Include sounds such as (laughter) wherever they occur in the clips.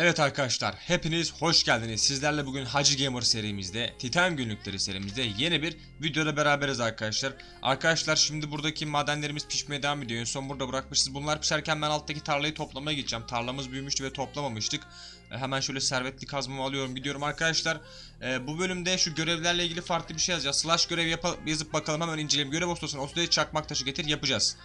Evet arkadaşlar hepiniz hoş geldiniz. Sizlerle bugün Hacı Gamer serimizde, Titan günlükleri serimizde yeni bir videoda beraberiz arkadaşlar. Arkadaşlar şimdi buradaki madenlerimiz pişmeye devam ediyor. En son burada bırakmışız. Bunlar pişerken ben alttaki tarlayı toplamaya gideceğim. Tarlamız büyümüştü ve toplamamıştık. E, hemen şöyle servetli kazmamı alıyorum gidiyorum arkadaşlar. E, bu bölümde şu görevlerle ilgili farklı bir şey yazacağız. Slash görev yazıp bakalım hemen inceleyelim. Görev ustasına o sırada çakmak taşı getir yapacağız.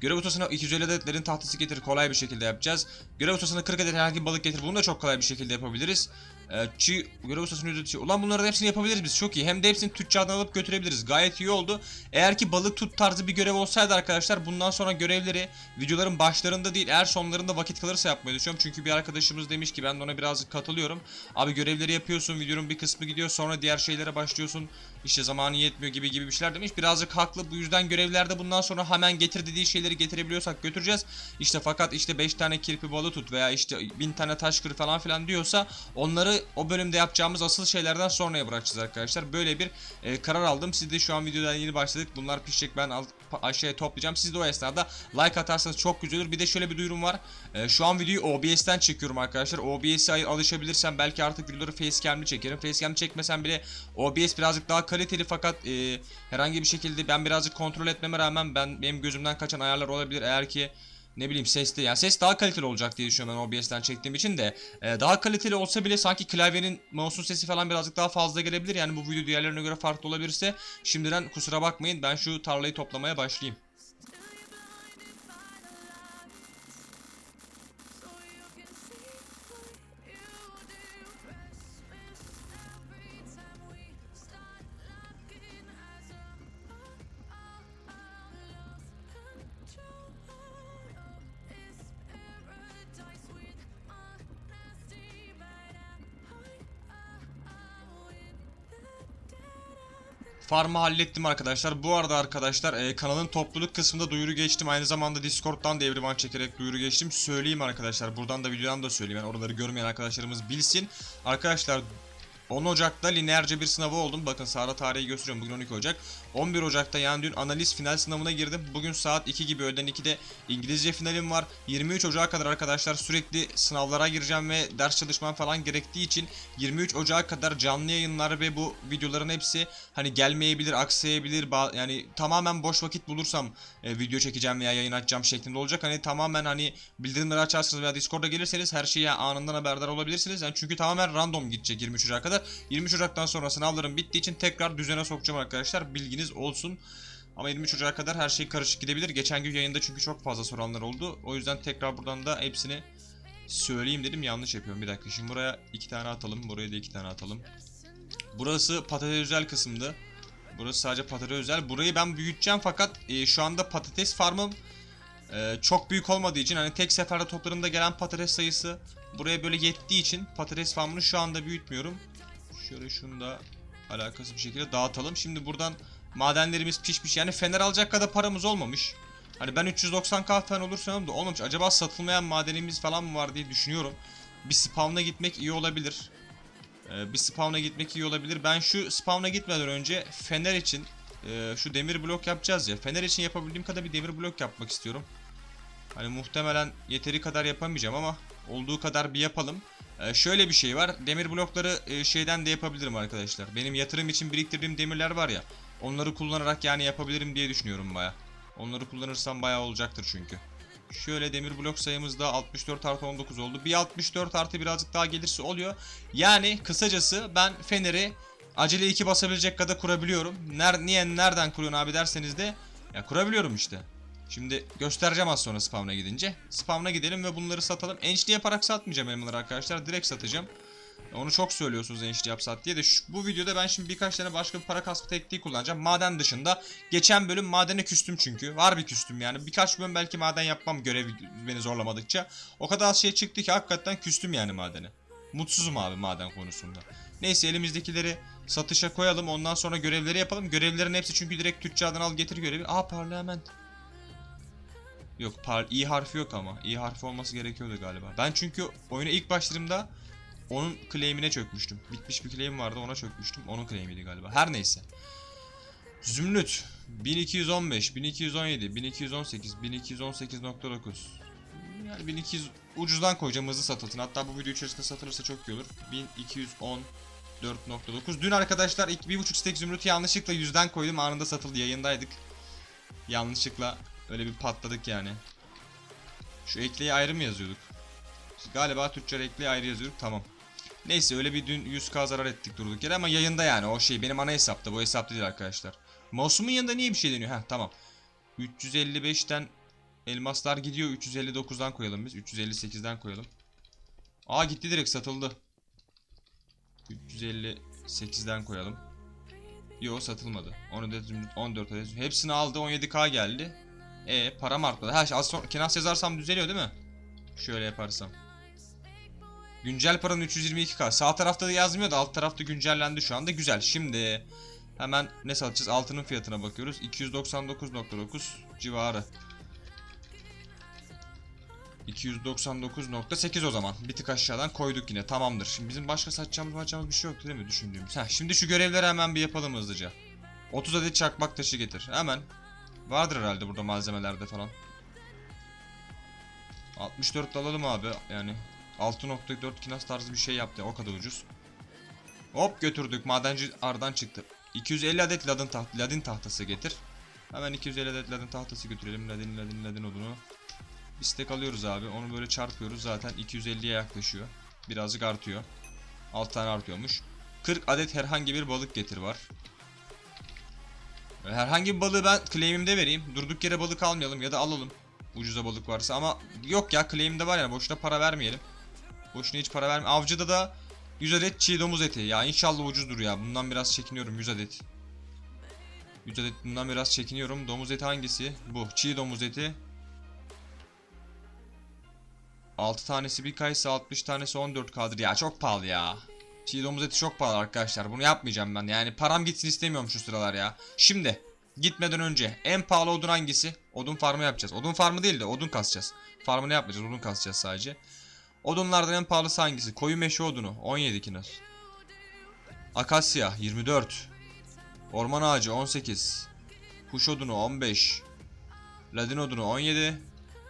Görev ustasına 250 adetlerin tahtası getir kolay bir şekilde yapacağız. Görev ustasına 40 adet herhangi bir balık getir bunu da çok kolay bir şekilde yapabiliriz. Ee, çiğ görev ustasının üretici. Ulan bunların hepsini yapabiliriz biz çok iyi. Hem de hepsini tüccardan alıp götürebiliriz. Gayet iyi oldu. Eğer ki balık tut tarzı bir görev olsaydı arkadaşlar bundan sonra görevleri videoların başlarında değil eğer sonlarında vakit kalırsa yapmayı düşünüyorum. Çünkü bir arkadaşımız demiş ki ben de ona birazcık katılıyorum. Abi görevleri yapıyorsun videonun bir kısmı gidiyor sonra diğer şeylere başlıyorsun. İşte zamanı yetmiyor gibi gibi bir şeyler demiş. Birazcık haklı. Bu yüzden görevlerde bundan sonra hemen getir dediği şeyleri getirebiliyorsak götüreceğiz. İşte fakat işte 5 tane kirpi balı tut veya işte 1000 tane taş kır falan filan diyorsa onları o bölümde yapacağımız asıl şeylerden sonraya bırakacağız arkadaşlar. Böyle bir e, karar aldım. Siz de şu an videodan yeni başladık. Bunlar pişecek ben alt, aşağıya toplayacağım. Siz de o esnada like atarsanız çok güzel olur. Bir de şöyle bir duyurum var. E, şu an videoyu OBS'ten çekiyorum arkadaşlar. OBS'e alışabilirsem belki artık videoları facecam'li çekerim. Facecam çekmesem bile OBS birazcık daha kaliteli fakat e, herhangi bir şekilde ben birazcık kontrol etmeme rağmen ben benim gözümden kaçan ayarlar olabilir. Eğer ki ne bileyim seste yani ses daha kaliteli olacak diye düşünüyorum ben OBS'ten çektiğim için de e, daha kaliteli olsa bile sanki klavyenin mouse'un sesi falan birazcık daha fazla gelebilir yani bu video diğerlerine göre farklı olabilirse şimdiden kusura bakmayın ben şu tarlayı toplamaya başlayayım. Farmı hallettim arkadaşlar. Bu arada arkadaşlar e, kanalın topluluk kısmında duyuru geçtim. Aynı zamanda Discord'dan da evriman çekerek duyuru geçtim. Söyleyeyim arkadaşlar. Buradan da videodan da söyleyeyim. Yani oraları görmeyen arkadaşlarımız bilsin. Arkadaşlar 10 Ocak'ta lineerce bir sınavı oldum. Bakın sağda tarihi gösteriyorum. Bugün 12 Ocak. 11 Ocak'ta yani dün analiz final sınavına girdim. Bugün saat 2 gibi öğleden 2'de İngilizce finalim var. 23 Ocak'a kadar arkadaşlar sürekli sınavlara gireceğim ve ders çalışmam falan gerektiği için 23 Ocak'a kadar canlı yayınlar ve bu videoların hepsi hani gelmeyebilir, aksayabilir. Yani tamamen boş vakit bulursam e, video çekeceğim veya yayın açacağım şeklinde olacak. Hani tamamen hani bildirimleri açarsınız veya Discord'a gelirseniz her şeye anından haberdar olabilirsiniz. Yani çünkü tamamen random gidecek 23 Ocak'a kadar. 23 Ocak'tan sonra sınavlarım bittiği için tekrar düzene sokacağım arkadaşlar. Bilginiz olsun. Ama 23 Ocak'a kadar her şey karışık gidebilir. Geçen gün yayında çünkü çok fazla soranlar oldu. O yüzden tekrar buradan da hepsini söyleyeyim dedim. Yanlış yapıyorum. Bir dakika. Şimdi buraya iki tane atalım. Buraya da iki tane atalım. Burası patates özel kısımdı. Burası sadece patates özel. Burayı ben büyüteceğim fakat e, şu anda patates farmım e, çok büyük olmadığı için hani tek seferde toplarında gelen patates sayısı buraya böyle yettiği için patates farmını şu anda büyütmüyorum. Şöyle şunu da alakasız bir şekilde dağıtalım. Şimdi buradan madenlerimiz pişmiş. Yani fener alacak kadar paramız olmamış. Hani ben 390k falan olursam da olmamış. Acaba satılmayan madenimiz falan mı var diye düşünüyorum. Bir spawn'a gitmek iyi olabilir. Ee, bir spawn'a gitmek iyi olabilir. Ben şu spawn'a gitmeden önce fener için e, şu demir blok yapacağız ya. Fener için yapabildiğim kadar bir demir blok yapmak istiyorum. Hani muhtemelen yeteri kadar yapamayacağım ama olduğu kadar bir yapalım. Ee, şöyle bir şey var. Demir blokları e, şeyden de yapabilirim arkadaşlar. Benim yatırım için biriktirdiğim demirler var ya. Onları kullanarak yani yapabilirim diye düşünüyorum baya. Onları kullanırsam baya olacaktır çünkü. Şöyle demir blok sayımız da 64 artı 19 oldu. Bir 64 artı birazcık daha gelirse oluyor. Yani kısacası ben feneri acele 2 basabilecek kadar kurabiliyorum. Ner niye nereden kuruyorsun abi derseniz de ya kurabiliyorum işte. Şimdi göstereceğim az sonra spawn'a gidince. Spawn'a gidelim ve bunları satalım. Enchli yaparak satmayacağım elmaları arkadaşlar. Direkt satacağım. Onu çok söylüyorsunuz enchli yap sat diye de şu, bu videoda ben şimdi birkaç tane başka bir para kasma tekniği kullanacağım. Maden dışında. Geçen bölüm madene küstüm çünkü. Var bir küstüm yani. Birkaç bölüm belki maden yapmam görev beni zorlamadıkça. O kadar az şey çıktı ki hakikaten küstüm yani madene. Mutsuzum abi maden konusunda. Neyse elimizdekileri satışa koyalım. Ondan sonra görevleri yapalım. Görevlerin hepsi çünkü direkt tüccardan al getir görevi. Aa parlament. Yok par i harfi yok ama. i harfi olması gerekiyordu galiba. Ben çünkü oyuna ilk başladığımda onun claim'ine çökmüştüm. Bitmiş bir claim vardı ona çökmüştüm. Onun claim'iydi galiba. Her neyse. Zümrüt 1215, 1217, 1218, 1218.9. Yani 1200 ucuzdan koyacağım hızlı satılsın. Hatta bu video içerisinde satılırsa çok iyi olur. 1210 4.9 Dün arkadaşlar 1.5 stek zümrütü yanlışlıkla yüzden koydum anında satıldı yayındaydık. Yanlışlıkla öyle bir patladık yani. Şu ekleyi ayrı mı yazıyorduk? Galiba tüccar ekleyi ayrı yazıyorduk tamam. Neyse öyle bir dün 100k zarar ettik durduk yere ama yayında yani o şey benim ana hesapta bu hesapta değil arkadaşlar. Mouse'umun yanında niye bir şey deniyor? Heh tamam. 355'ten elmaslar gidiyor 359'dan koyalım biz 358'den koyalım. Aa gitti direkt satıldı. 358'den koyalım. Yo satılmadı. 14 zümrüt, 14 adet. Hepsini aldı 17k geldi. E param artmadı. Ha az sonra Kenas yazarsam düzeliyor değil mi? Şöyle yaparsam. Güncel paranın 322k. Sağ tarafta da yazmıyor da alt tarafta güncellendi şu anda. Güzel. Şimdi hemen ne satacağız? Altının fiyatına bakıyoruz. 299.9 civarı. 299.8 o zaman. Bir tık aşağıdan koyduk yine. Tamamdır. Şimdi bizim başka satacağımız satacağımız bir şey yoktu değil mi düşündüğümüz? Heh, şimdi şu görevleri hemen bir yapalım hızlıca. 30 adet çakmak taşı getir. Hemen. Vardır herhalde burada malzemelerde falan. 64 de alalım abi. Yani 6.4 kinas tarzı bir şey yaptı. O kadar ucuz. Hop götürdük. Madenci ardan çıktı. 250 adet ladin, taht ladin tahtası getir. Hemen 250 adet ladin tahtası götürelim. Ladin ladin ladin odunu. Bir alıyoruz abi. Onu böyle çarpıyoruz. Zaten 250'ye yaklaşıyor. Birazcık artıyor. 6 tane artıyormuş. 40 adet herhangi bir balık getir var. Herhangi bir balığı ben claim'imde vereyim. Durduk yere balık almayalım ya da alalım. Ucuza balık varsa ama yok ya claim'de var yani boşuna para vermeyelim. Boşuna hiç para verme. Avcıda da 100 adet çiğ domuz eti. Ya inşallah ucuzdur ya. Bundan biraz çekiniyorum 100 adet. 100 adet bundan biraz çekiniyorum. Domuz eti hangisi? Bu. Çiğ domuz eti. 6 tanesi bir kaysa 60 tanesi 14 kaldır. Ya çok pahalı ya. Çiğ domuz eti çok pahalı arkadaşlar. Bunu yapmayacağım ben. Yani param gitsin istemiyorum şu sıralar ya. Şimdi gitmeden önce en pahalı odun hangisi? Odun farmı yapacağız. Odun farmı değil de odun kasacağız. Farmını yapmayacağız. Odun kasacağız sadece. Odunlardan en pahalısı hangisi? Koyu meşe odunu 17 kinos. Akasya 24. Orman ağacı 18. Kuş odunu 15. Ladin odunu 17.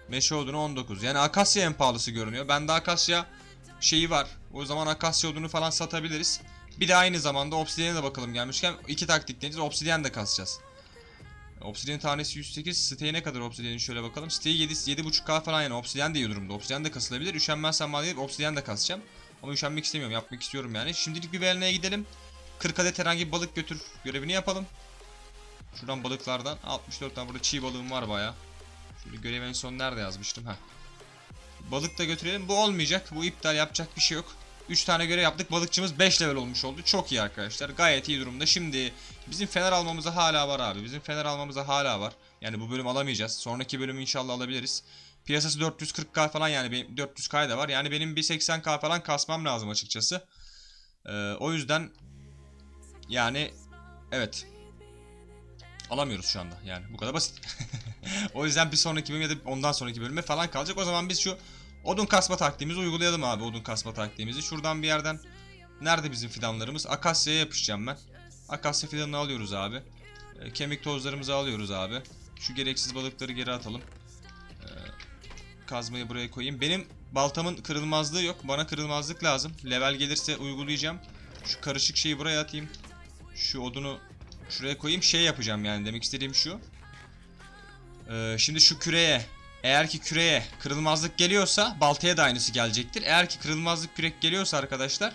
Meşe odunu 19. Yani akasya en pahalısı görünüyor. Bende akasya şeyi var. O zaman akasya odunu falan satabiliriz. Bir de aynı zamanda obsidiyene de bakalım gelmişken iki taktik deneyeceğiz. Obsidiyen de kasacağız. Obsidian tanesi 108. Siteye ne kadar obsidian'in şöyle bakalım. Siteye 7 7.5k falan yani. Obsidian de iyi durumda. Obsidian de kasılabilir. Üşenmezsem bana obsidian de kasacağım. Ama üşenmek istemiyorum. Yapmak istiyorum yani. Şimdilik bir beleneye gidelim. 40 adet herhangi bir balık götür. Görevini yapalım. Şuradan balıklardan. 64 tane burada çiğ balığım var baya. Şöyle görev en son nerede yazmıştım? ha. Balık da götürelim. Bu olmayacak. Bu iptal yapacak bir şey yok. 3 tane görev yaptık. Balıkçımız 5 level olmuş oldu. Çok iyi arkadaşlar. Gayet iyi durumda. Şimdi bizim fener almamıza hala var abi. Bizim fener almamıza hala var. Yani bu bölüm alamayacağız. Sonraki bölümü inşallah alabiliriz. Piyasası 440k falan yani benim 400k da var. Yani benim bir 80k falan kasmam lazım açıkçası. Ee, o yüzden yani evet alamıyoruz şu anda. Yani bu kadar basit. (laughs) o yüzden bir sonraki bölüm ya da ondan sonraki bölüme falan kalacak. O zaman biz şu Odun kasma taktiğimizi uygulayalım abi odun kasma taktiğimizi. Şuradan bir yerden nerede bizim fidanlarımız? Akasya'ya yapışacağım ben. Akasya fidanını alıyoruz abi. E, kemik tozlarımızı alıyoruz abi. Şu gereksiz balıkları geri atalım. E, kazmayı buraya koyayım. Benim baltamın kırılmazlığı yok. Bana kırılmazlık lazım. Level gelirse uygulayacağım. Şu karışık şeyi buraya atayım. Şu odunu şuraya koyayım. Şey yapacağım yani demek istediğim şu. E, şimdi şu küreye eğer ki küreye kırılmazlık geliyorsa baltaya da aynısı gelecektir. Eğer ki kırılmazlık kürek geliyorsa arkadaşlar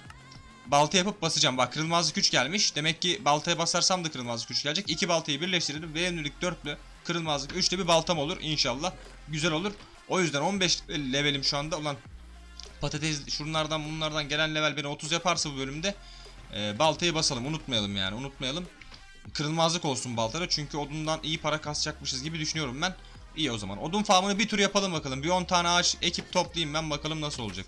balta yapıp basacağım. Bak kırılmazlık 3 gelmiş. Demek ki baltaya basarsam da kırılmazlık 3 gelecek. İki baltayı birleştirdim. Verimlilik 4'lü kırılmazlık 3'lü bir baltam olur inşallah. Güzel olur. O yüzden 15 levelim şu anda. Ulan patates şunlardan bunlardan gelen level beni 30 yaparsa bu bölümde e, baltayı basalım. Unutmayalım yani unutmayalım. Kırılmazlık olsun baltada çünkü odundan iyi para kasacakmışız gibi düşünüyorum ben. İyi o zaman. Odun farmını bir tur yapalım bakalım. Bir 10 tane ağaç ekip toplayayım ben bakalım nasıl olacak.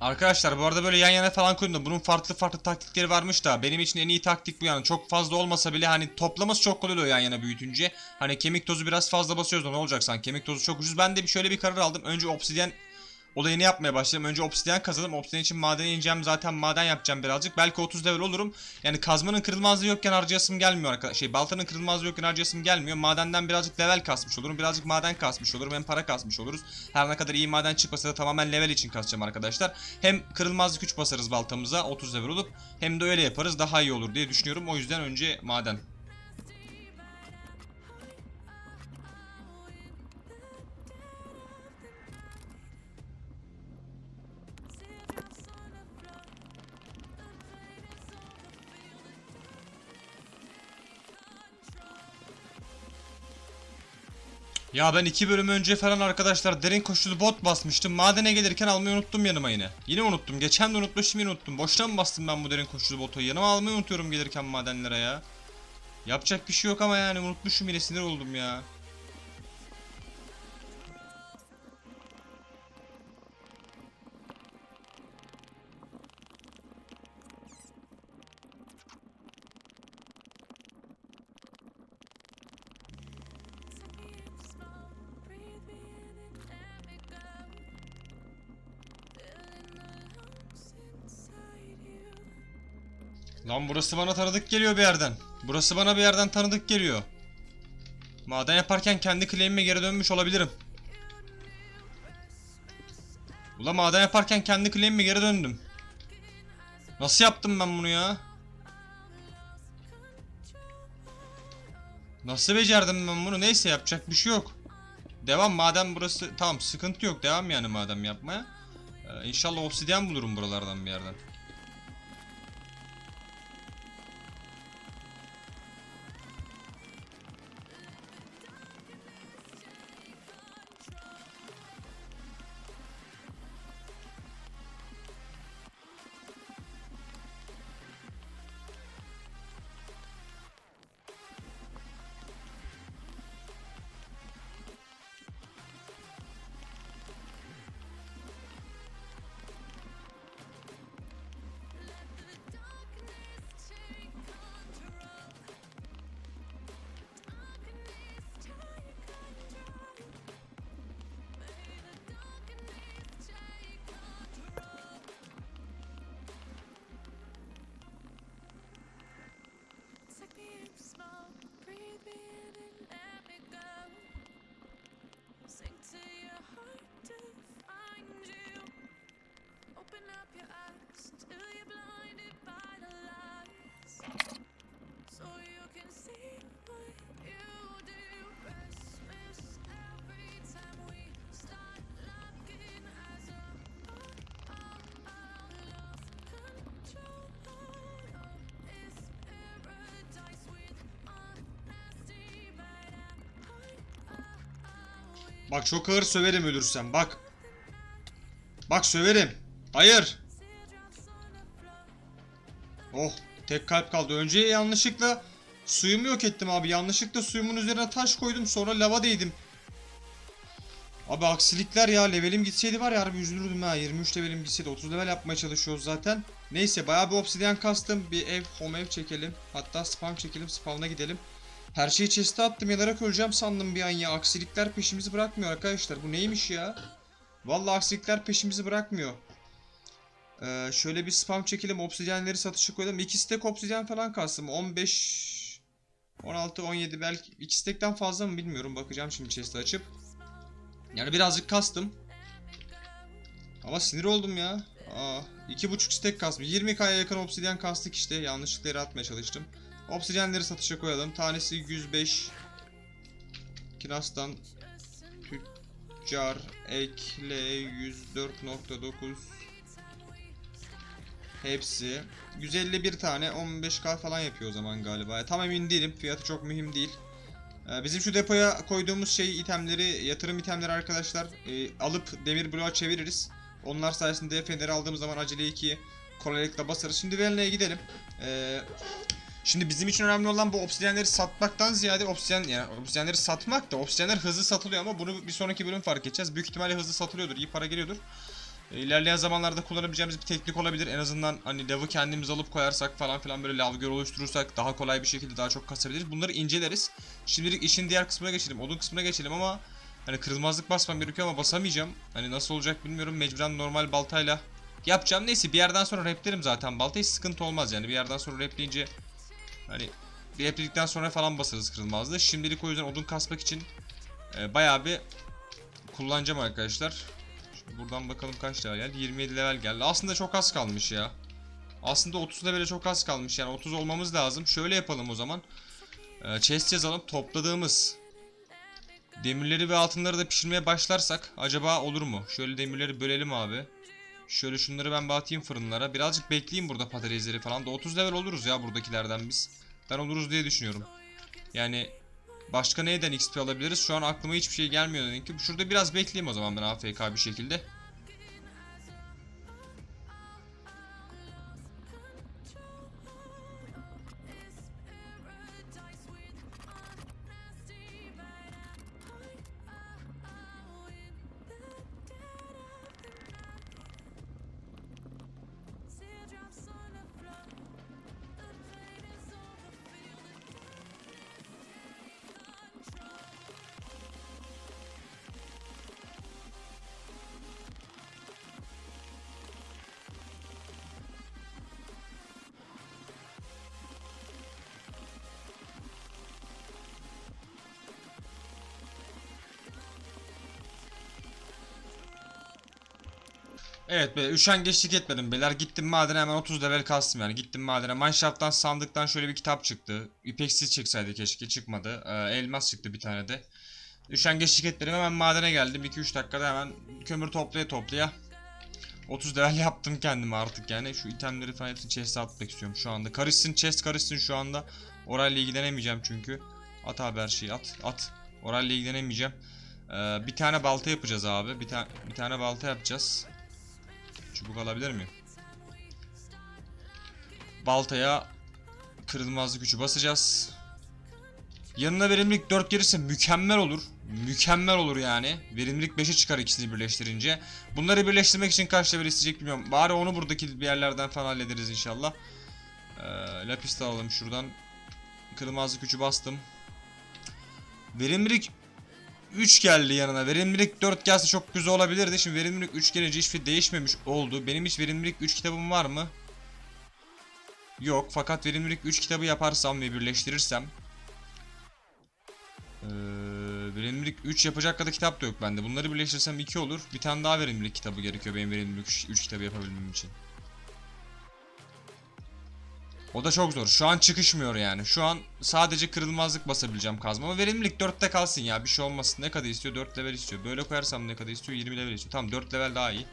Arkadaşlar bu arada böyle yan yana falan koydum da bunun farklı farklı taktikleri varmış da benim için en iyi taktik bu yani çok fazla olmasa bile hani toplaması çok kolay oluyor yan yana büyütünce hani kemik tozu biraz fazla basıyoruz da ne olacak sanki kemik tozu çok ucuz ben de şöyle bir karar aldım önce obsidyen olayını yapmaya başladım. Önce obsidiyen kazalım. Obsidiyen için madene ineceğim. Zaten maden yapacağım birazcık. Belki 30 level olurum. Yani kazmanın kırılmazlığı yokken harcayasım gelmiyor arkadaşlar. Şey baltanın kırılmazlığı yokken harcayasım gelmiyor. Madenden birazcık level kasmış olurum. Birazcık maden kasmış olurum. Hem para kasmış oluruz. Her ne kadar iyi maden çıkmasa da tamamen level için kasacağım arkadaşlar. Hem kırılmazlık 3 basarız baltamıza 30 level olup hem de öyle yaparız daha iyi olur diye düşünüyorum. O yüzden önce maden. Ya ben iki bölüm önce falan arkadaşlar derin koşulu bot basmıştım. Madene gelirken almayı unuttum yanıma yine. Yine unuttum. Geçen de unutmuşum yine unuttum. Boştan bastım ben bu derin koşulu botu? Yanıma almayı unutuyorum gelirken madenlere ya. Yapacak bir şey yok ama yani unutmuşum yine sinir oldum ya. Lan burası bana tanıdık geliyor bir yerden. Burası bana bir yerden tanıdık geliyor. Maden yaparken kendi claim'ime geri dönmüş olabilirim. Ula maden yaparken kendi claim'ime geri döndüm. Nasıl yaptım ben bunu ya? Nasıl becerdim ben bunu? Neyse yapacak bir şey yok. Devam madem burası tamam sıkıntı yok devam yani madem yapmaya. Ee, inşallah obsidyen bulurum buralardan bir yerden. Bak çok ağır söverim ölürsem bak. Bak söverim. Hayır. Oh tek kalp kaldı. Önce yanlışlıkla suyumu yok ettim abi. Yanlışlıkla suyumun üzerine taş koydum sonra lava değdim. Abi aksilikler ya levelim gitseydi var ya harbi üzülürdüm ha 23 levelim gitseydi 30 level yapmaya çalışıyoruz zaten. Neyse bayağı bir obsidyen kastım bir ev home ev çekelim hatta spam çekelim spawn'a gidelim. Her şeyi chest'e attım yanarak öleceğim sandım bir an ya. Aksilikler peşimizi bırakmıyor arkadaşlar. Bu neymiş ya? Vallahi aksilikler peşimizi bırakmıyor. Ee, şöyle bir spam çekelim. Obsidyenleri satışa koyalım. 2 stack obsidyen falan kalsın. 15 16 17 belki 2 stack'ten fazla mı bilmiyorum. Bakacağım şimdi chest'i açıp. Yani birazcık kastım. Ama sinir oldum ya. Aa, 2.5 stack kasmış. 20k'ya yakın obsidyen kastık işte. Yanlışlıkla atmaya çalıştım. Obsidyenleri satışa koyalım. Tanesi 105. Kinas'tan tüccar ekle 104.9 Hepsi 151 tane 15k falan yapıyor o zaman galiba. Tam emin değilim. Fiyatı çok mühim değil. Ee, Bizim şu depoya koyduğumuz şey itemleri, yatırım itemleri arkadaşlar e, alıp demir bloğa çeviririz. Onlar sayesinde feneri aldığımız zaman acele 2 kolaylıkla basarız. Şimdi Venle'ye gidelim. Ee, Şimdi bizim için önemli olan bu obsidyenleri satmaktan ziyade obsidyen yani obsidyenleri satmak da obsidyenler hızlı satılıyor ama bunu bir sonraki bölüm fark edeceğiz. Büyük ihtimalle hızlı satılıyordur, iyi para geliyordur. E, İlerleyen zamanlarda kullanabileceğimiz bir teknik olabilir. En azından hani lavı kendimiz alıp koyarsak falan filan böyle lav göl oluşturursak daha kolay bir şekilde daha çok kasabiliriz. Bunları inceleriz. Şimdilik işin diğer kısmına geçelim. Odun kısmına geçelim ama Hani kırılmazlık basmam gerekiyor ama basamayacağım. Hani nasıl olacak bilmiyorum. Mecburen normal baltayla yapacağım. Neyse bir yerden sonra replerim zaten. Baltayı sıkıntı olmaz yani. Bir yerden sonra repleyince hani bir repledikten sonra falan basarız kırılmazlığı. Şimdilik o yüzden odun kasmak için e, bayağı bir kullanacağım arkadaşlar. Şimdi buradan bakalım kaç level geldi. 27 level geldi. Aslında çok az kalmış ya. Aslında 30 levele çok az kalmış. Yani 30 olmamız lazım. Şöyle yapalım o zaman. Ee, chest yazalım. Topladığımız demirleri ve altınları da pişirmeye başlarsak acaba olur mu? Şöyle demirleri bölelim abi. Şöyle şunları ben bir atayım fırınlara. Birazcık bekleyeyim burada patatesleri falan da 30 level oluruz ya buradakilerden biz. Ben oluruz diye düşünüyorum. Yani başka neyden XP alabiliriz? Şu an aklıma hiçbir şey gelmiyor dedim ki. Şurada biraz bekleyeyim o zaman ben AFK bir şekilde. Evet be üşengeçlik etmedim beyler. Gittim madene hemen 30 level kastım yani. Gittim madene. Mineshaft'tan sandıktan şöyle bir kitap çıktı. İpeksiz çıksaydı keşke çıkmadı. Ee, elmas çıktı bir tane de. Üşengeçlik etmedim hemen madene geldim. 2-3 dakikada hemen kömür toplaya toplaya. 30 level (laughs) yaptım kendime artık yani. Şu itemleri falan hepsini chest'e atmak istiyorum şu anda. Karışsın chest karışsın şu anda. Orayla ilgilenemeyeceğim çünkü. At abi her şeyi at at. Orayla ilgilenemeyeceğim. Ee, bir tane balta yapacağız abi. Bir, ta bir tane balta yapacağız. Çubuk alabilir miyim? Baltaya kırılmazlık gücü basacağız. Yanına verimlilik 4 gelirse mükemmel olur. Mükemmel olur yani. Verimlilik 5'e çıkar ikisini birleştirince. Bunları birleştirmek için kaç level isteyecek bilmiyorum. Bari onu buradaki bir yerlerden falan hallederiz inşallah. Ee, lapis de alalım şuradan. Kırılmazlık gücü bastım. Verimlilik 3 geldi yanına. Verimlilik 4 gelse çok güzel olabilirdi. Şimdi verimlilik 3 gelince hiçbir şey değişmemiş oldu. Benim hiç verimlilik 3 kitabım var mı? Yok. Fakat verimlilik 3 kitabı yaparsam ve birleştirirsem ee, verimlilik 3 yapacak kadar kitap da yok bende. Bunları birleştirsem 2 olur. Bir tane daha verimlilik kitabı gerekiyor benim verimlilik 3 kitabı yapabilmem için. O da çok zor. Şu an çıkışmıyor yani. Şu an sadece kırılmazlık basabileceğim kazma. Ama verimlilik 4'te kalsın ya. Bir şey olmasın. Ne kadar istiyor? 4 level istiyor. Böyle koyarsam ne kadar istiyor? 20 level istiyor. Tamam 4 level daha iyi.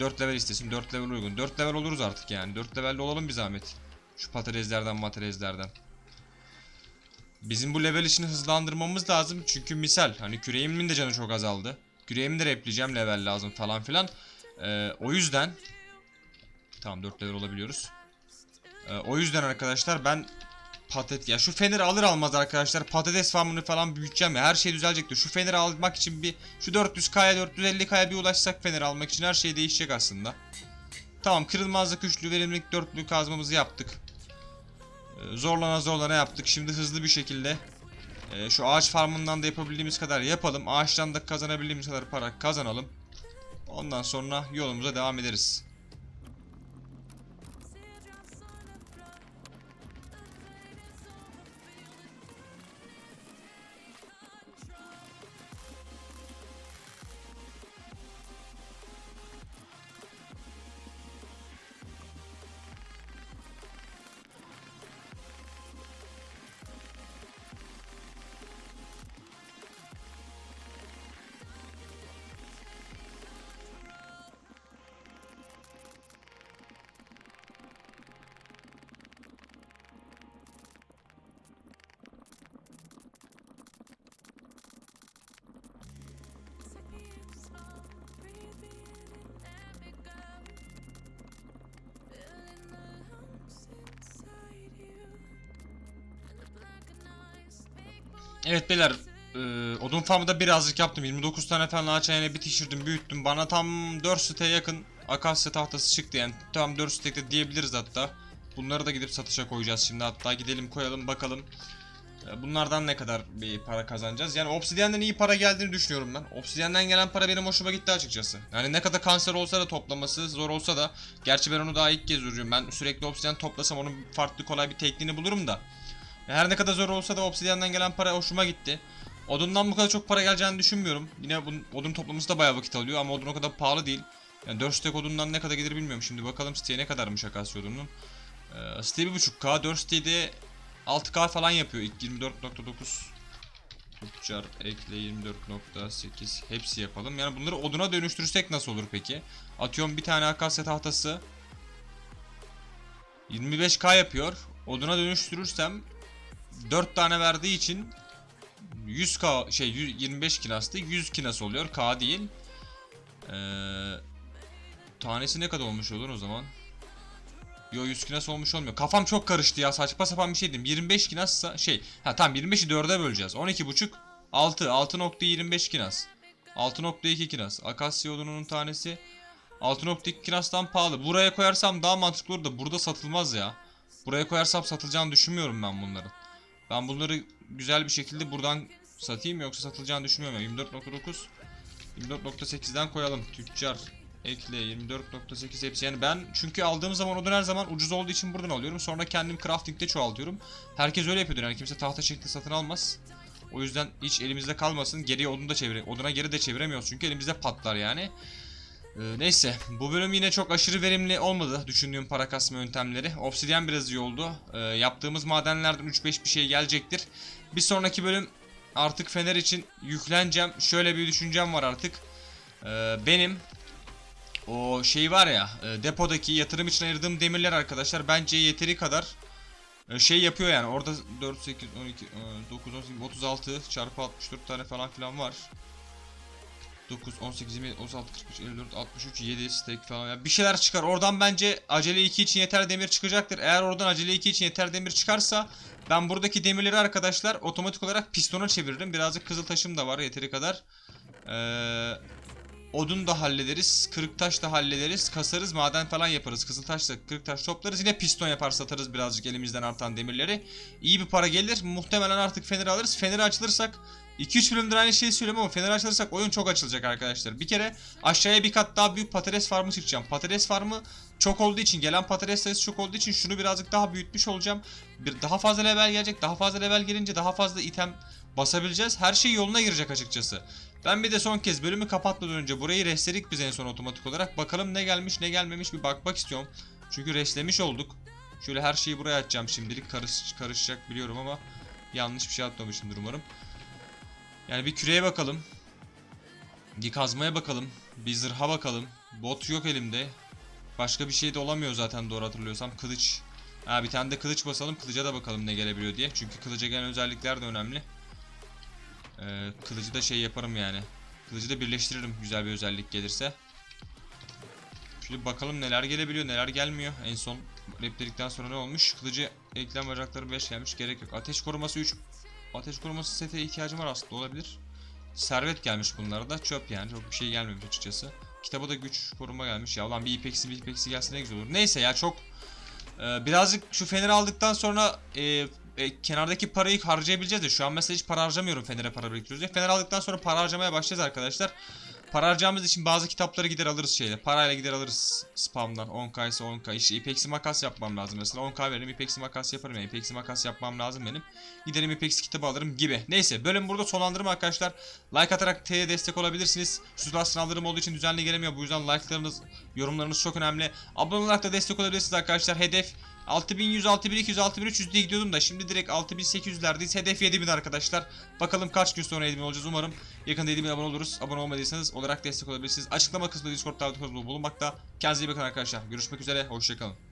4 level istesin. 4 level uygun. 4 level oluruz artık yani. 4 levelde olalım bir zahmet. Şu patateslerden matateslerden. Bizim bu level işini hızlandırmamız lazım. Çünkü misal hani küreğimin de canı çok azaldı. Küreğimi de repleyeceğim level lazım falan filan. Ee, o yüzden Tamam 4 level olabiliyoruz. Ee, o yüzden arkadaşlar ben patates ya şu feneri alır almaz arkadaşlar patates farmını falan büyüteceğim ya her şey düzelecektir. Şu feneri almak için bir şu 400k'ya 450k'ya bir ulaşsak feneri almak için her şey değişecek aslında. Tamam kırılmazlık üçlü verimlilik dörtlü kazmamızı yaptık. Ee, zorlana zorlana yaptık. Şimdi hızlı bir şekilde e, şu ağaç farmından da yapabildiğimiz kadar yapalım. Ağaçtan da kazanabildiğimiz kadar para kazanalım. Ondan sonra yolumuza devam ederiz. Evet beyler e, odun farmı birazcık yaptım 29 tane falan ağaç ayağına bitiştirdim büyüttüm bana tam 4 site yakın akasya tahtası çıktı yani tam 4 site de diyebiliriz hatta bunları da gidip satışa koyacağız şimdi hatta gidelim koyalım bakalım E, Bunlardan ne kadar bir para kazanacağız? Yani Obsidian'dan iyi para geldiğini düşünüyorum ben. Obsidian'dan gelen para benim hoşuma gitti açıkçası. Yani ne kadar kanser olsa da toplaması zor olsa da. Gerçi ben onu daha ilk kez görüyorum. Ben sürekli Obsidian toplasam onun farklı kolay bir tekniğini bulurum da. Her ne kadar zor olsa da Obsidian'dan gelen para hoşuma gitti. Odundan bu kadar çok para geleceğini düşünmüyorum. Yine bunun, odun toplaması da bayağı vakit alıyor ama odun o kadar pahalı değil. Yani 4 stek odundan ne kadar gelir bilmiyorum. Şimdi bakalım siteye ne kadarmış Akasya odunun. Ee, site 1.5K, 4 sitede 6K falan yapıyor. İlk 24.9 Tüccar ekle 24.8 hepsi yapalım. Yani bunları oduna dönüştürsek nasıl olur peki? Atıyorum bir tane akasya tahtası 25k yapıyor. Oduna dönüştürürsem 4 tane verdiği için 100k şey 100 25 kinastı 100 kinas oluyor k değil. Ee, tanesi ne kadar olmuş olur o zaman? Yo 100 kinas olmuş olmuyor. Kafam çok karıştı ya saçma sapan bir şey diyeyim. 25 kinassa şey ha tamam 25'i 4'e böleceğiz. 12.5 6 6.25 kinas. 6.2 kinas. Akasya odununun tanesi 6.2 kinastan pahalı. Buraya koyarsam daha mantıklı olur da burada satılmaz ya. Buraya koyarsam satılacağını düşünmüyorum ben bunların. Ben bunları güzel bir şekilde buradan satayım yoksa satılacağını düşünmüyorum. ya. 24.9 24.8'den koyalım. Tüccar ekle 24.8 hepsi. Yani ben çünkü aldığım zaman odun her zaman ucuz olduğu için buradan alıyorum. Sonra kendim crafting'de çoğaltıyorum. Herkes öyle yapıyordur yani kimse tahta şekli satın almaz. O yüzden hiç elimizde kalmasın. Geriye odun da çevire, oduna geri de çeviremiyoruz çünkü elimizde patlar yani. Ee, neyse bu bölüm yine çok aşırı verimli olmadı düşündüğüm para kasma yöntemleri. Obsidian biraz iyi oldu. Ee, yaptığımız madenlerden 3-5 bir şey gelecektir. Bir sonraki bölüm artık Fener için yükleneceğim. Şöyle bir düşüncem var artık. Ee, benim o şey var ya e, depodaki yatırım için ayırdığım demirler arkadaşlar bence yeteri kadar e, şey yapıyor yani orada 4 8 12 e, 9 18 36 çarpı 64 tane falan filan var. 9 18 20 36 43 54 63 7 stack falan yani bir şeyler çıkar. Oradan bence acele 2 için yeter demir çıkacaktır. Eğer oradan acele 2 için yeter demir çıkarsa ben buradaki demirleri arkadaşlar otomatik olarak pistona çeviririm. Birazcık kızıl taşım da var yeteri kadar. Eee Odun da hallederiz. Kırık taş da hallederiz. Kasarız. Maden falan yaparız. Kızıl taşla kırık taş toplarız. Yine piston yapar satarız birazcık elimizden artan demirleri. İyi bir para gelir. Muhtemelen artık feneri alırız. Feneri açılırsak 2-3 bölümdür aynı şeyi söylüyorum ama feneri açılırsak oyun çok açılacak arkadaşlar. Bir kere aşağıya bir kat daha büyük patates farmı çıkacağım. Patates farmı çok olduğu için gelen patates sayısı çok olduğu için şunu birazcık daha büyütmüş olacağım. Bir daha fazla level gelecek. Daha fazla level gelince daha fazla item basabileceğiz. Her şey yoluna girecek açıkçası. Ben bir de son kez bölümü kapatmadan önce burayı restledik biz en son otomatik olarak. Bakalım ne gelmiş ne gelmemiş bir bakmak istiyorum. Çünkü restlemiş olduk. Şöyle her şeyi buraya atacağım şimdilik. Karış, karışacak biliyorum ama yanlış bir şey atmamışımdır umarım. Yani bir küreye bakalım. Bir kazmaya bakalım. Bir zırha bakalım. Bot yok elimde. Başka bir şey de olamıyor zaten doğru hatırlıyorsam. Kılıç. Ha bir tane de kılıç basalım. Kılıca da bakalım ne gelebiliyor diye. Çünkü kılıca gelen özellikler de önemli. Ee, kılıcı da şey yaparım yani. Kılıcı da birleştiririm güzel bir özellik gelirse. Şöyle bakalım neler gelebiliyor neler gelmiyor. En son replikten sonra ne olmuş? Kılıcı eklem bacakları 5 gelmiş gerek yok. Ateş koruması 3. Ateş koruması sete ihtiyacım var aslında olabilir. Servet gelmiş bunlara da çöp yani çok bir şey gelmemiş açıkçası. Kitaba da güç koruma gelmiş ya ulan bir ipeksi bir ipeksi gelse ne güzel olur. Neyse ya çok e, birazcık şu feneri aldıktan sonra e, e, kenardaki parayı harcayabileceğiz de şu an mesela hiç para harcamıyorum Fener'e para biriktiriyoruz. Fener aldıktan sonra para harcamaya başlayacağız arkadaşlar. Para harcayacağımız için bazı kitapları gider alırız şeyle. Parayla gider alırız spamdan. 10k ise 10k. İşte ipeksi makas yapmam lazım mesela. 10k veririm ipeksi makas yaparım. Yani ipeksi makas yapmam lazım benim. Giderim ipeksi kitabı alırım gibi. Neyse bölüm burada sonlandırma arkadaşlar. Like atarak T'ye destek olabilirsiniz. Sütlaç sınavlarım olduğu için düzenli gelemiyor. Bu yüzden like'larınız, yorumlarınız çok önemli. Abone olarak da destek olabilirsiniz arkadaşlar. Hedef 6100, 6200, 6300 diye gidiyordum da şimdi direkt 6800'lerdeyiz. Hedef 7000 arkadaşlar. Bakalım kaç gün sonra 7000 olacağız umarım. Yakında 7000 abone oluruz. Abone olmadıysanız olarak destek olabilirsiniz. Açıklama kısmında Discord davet kodumuz bulunmakta. Kendinize iyi bakın arkadaşlar. Görüşmek üzere. Hoşçakalın.